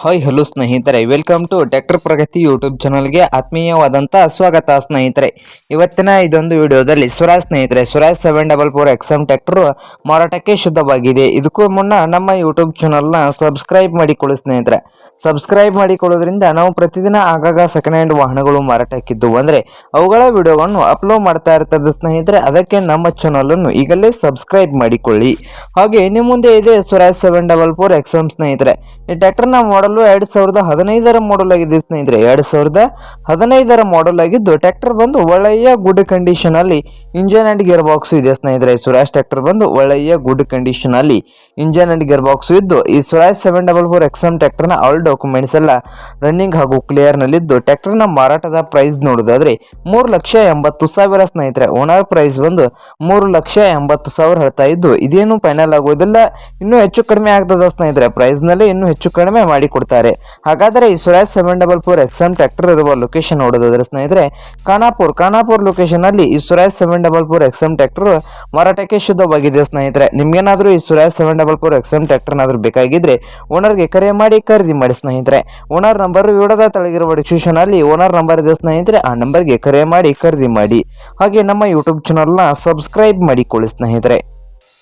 Hi hello ಸ್ನೇಹಿತರೆ. Welcome to tractor Pragati YouTube ಚಾನಲ್ಗೆ ಆತ್ಮೀಯವಾದಂಥ ಸ್ವಾಗತ, ಸ್ನೇಹಿತರೆ. ಇವತ್ತಿನ ಇದೊಂದು ವಿಡಿಯೋದಲ್ಲಿ ಸ್ವರಾಜ್ ಸ್ನೇಹಿತರೆ Swaraj seven double four XM tractor ಮಾರಾಟಕ್ಕೆ ಶುದ್ಧವಾಗಿದೆ. ಇದಕ್ಕೂ ಮುನ್ನ ನಮ್ಮ ಯೂಟ್ಯೂಬ್ ಚಾನಲ್ನ ಸಬ್ಸ್ಕ್ರೈಬ್ ಮಾಡಿಕೊಳ್ಳಿ, ಸ್ನೇಹಿತರೆ. ಸಬ್ಸ್ಕ್ರೈಬ್ ಮಾಡಿಕೊಳ್ಳೋದ್ರಿಂದ ನಾವು ಪ್ರತಿದಿನ ಆಗಾಗ ಸೆಕೆಂಡ್ ಹ್ಯಾಂಡ್ ವಾಹನಗಳು ಮಾರಾಟಕ್ಕಿದ್ದು. ಅಂದರೆ ಅವುಗಳ ವಿಡಿಯೋಗಳನ್ನು ಅಪ್ಲೋಡ್ ಮಾಡ್ತಾ ಇರ್ತವೆ ಸ್ನೇಹಿತರೆ. ಅದಕ್ಕೆ ನಮ್ಮ ಚಾನಲನ್ನು ಈಗಲೇ ಸಬ್ಸ್ಕ್ರೈಬ್ ಮಾಡಿಕೊಳ್ಳಿ. ಹಾಗೆ ನಿಮ್ಮ ಮುಂದೆ ಇದೆ Swaraj seven double four XM ಸ್ನೇಹಿತರೆ. ಈ ಟ್ರ್ಯಾಕ್ಟರ್ನ ಮಾಡಲು ಎರಡು ಸಾವಿರದ ಹದಿನೈದರ ಮಾಡಲ್ ಆಗಿದೆ ಸ್ನೇಹಿತರೆ. ಎರಡು ಸಾವಿರದ ಹದಿನೈದರ ಮಾಡಲ್ ಆಗಿದ್ದು ಟ್ರ್ಯಾಕ್ಟರ್ ಬಂದು ಒಳ್ಳೆಯ ಗುಡ್ ಕಂಡೀಷನ್ ಅಲ್ಲಿ ಇಂಜನ್ ಅಂಡ್ ಗೇರ್ ಬಾಕ್ಸ್ ಇದೆ ಸ್ನೇಹಿತರೆ. ಸುರಾಜ್ ಟ್ರ್ಯಾಕ್ಟರ್ ಬಂದು ಒಳ್ಳೆಯ ಗುಡ್ ಕಂಡೀಷನ್ ಅಲ್ಲಿ ಇಂಜನ್ ಅಂಡ್ ಗೇರ್ ಬಾಕ್ಸ್ ಇದ್ದು, ಈ Swaraj seven double four XM ಟ್ರ್ಯಾಕ್ಟರ್ನ ಆಲ್ ಡಾಕ್ಯುಮೆಂಟ್ಸ್ ಎಲ್ಲ ರನ್ನಿಂಗ್ ಹಾಗೂ ಕ್ಲಿಯರ್ ನಲ್ಲಿದ್ದು ನ ಮಾರಾಟದ ಪ್ರೈಸ್ ನೋಡೋದಾದ್ರೆ ಮೂರು ಲಕ್ಷ ಎಂಬತ್ತು ಸಾವಿರ ಸ್ನೇಹಿತರೆ. ಓನರ್ ಪ್ರೈಸ್ ಬಂದು ಮೂರು ಲಕ್ಷ ಎಂಬತ್ತು ಸಾವಿರ ಹೇಳ್ತಾ ಇದ್ದು, ಇದೇನು ಫೈನಲ್ ಆಗೋದಿಲ್ಲ, ಇನ್ನೂ ಹೆಚ್ಚು ಕಡಿಮೆ ಆಗ್ತದ ಸ್ನೇಹಿತರೆ. ಪ್ರೈಸ್ನಲ್ಲಿ ಇನ್ನೂ ಹೆಚ್ಚು ಕಡಿಮೆ ಮಾಡಿ ಕೊಡ್ತಾರೆ. ಹಾಗಾದರೆ ಈ Swaraj seven double four XM tractor ಇರುವ ಲೊಕೇಶನ್ ನೋಡೋದಾದ್ರೆ ಸ್ನೇಹಿತರೆ, ಖಾನಾಪುರ್ ಖಾನಾಪುರ್ ಲೊಕೇಶನ್ ಅಲ್ಲಿ ಈ Swaraj seven double four XM tractor ಮಾರಾಟಕ್ಕೆ ಶುದ್ಧವಾಗಿದೆ ಸ್ನೇಹಿತರೆ. ನಿಮ್ಗೇನಾದ್ರೂ ಈ Swaraj seven double four XM ಟ್ರ್ಯಾಕ್ಟರ್ನಾದ್ರೂ ಬೇಕಾಗಿದ್ರೆ ಓನರ್ಗೆ ಕರೆ ಮಾಡಿ ಖರೀದಿ ಮಾಡಿ ಸ್ನೇಹಿತರೆ. ಓನರ್ ನಂಬರ್ ವಿಡಿಯೋದ ತಳಗಿರುವ ಡಿಸ್ಕ್ರಿಪ್ಷನ್ ಅಲ್ಲಿ ಓನರ್ ನಂಬರ್ ಇದೆ ಸ್ನೇಹಿತರೆ. ಆ ನಂಬರ್ಗೆ ಕರೆ ಮಾಡಿ ಖರೀದಿ ಮಾಡಿ. ಹಾಗೆ ನಮ್ಮ ಯೂಟ್ಯೂಬ್ ಚಾನಲ್ನ ಸಬ್ಸ್ಕ್ರೈಬ್ ಮಾಡಿಕೊಳ್ಳಿ ಸ್ನೇಹಿತರೆ.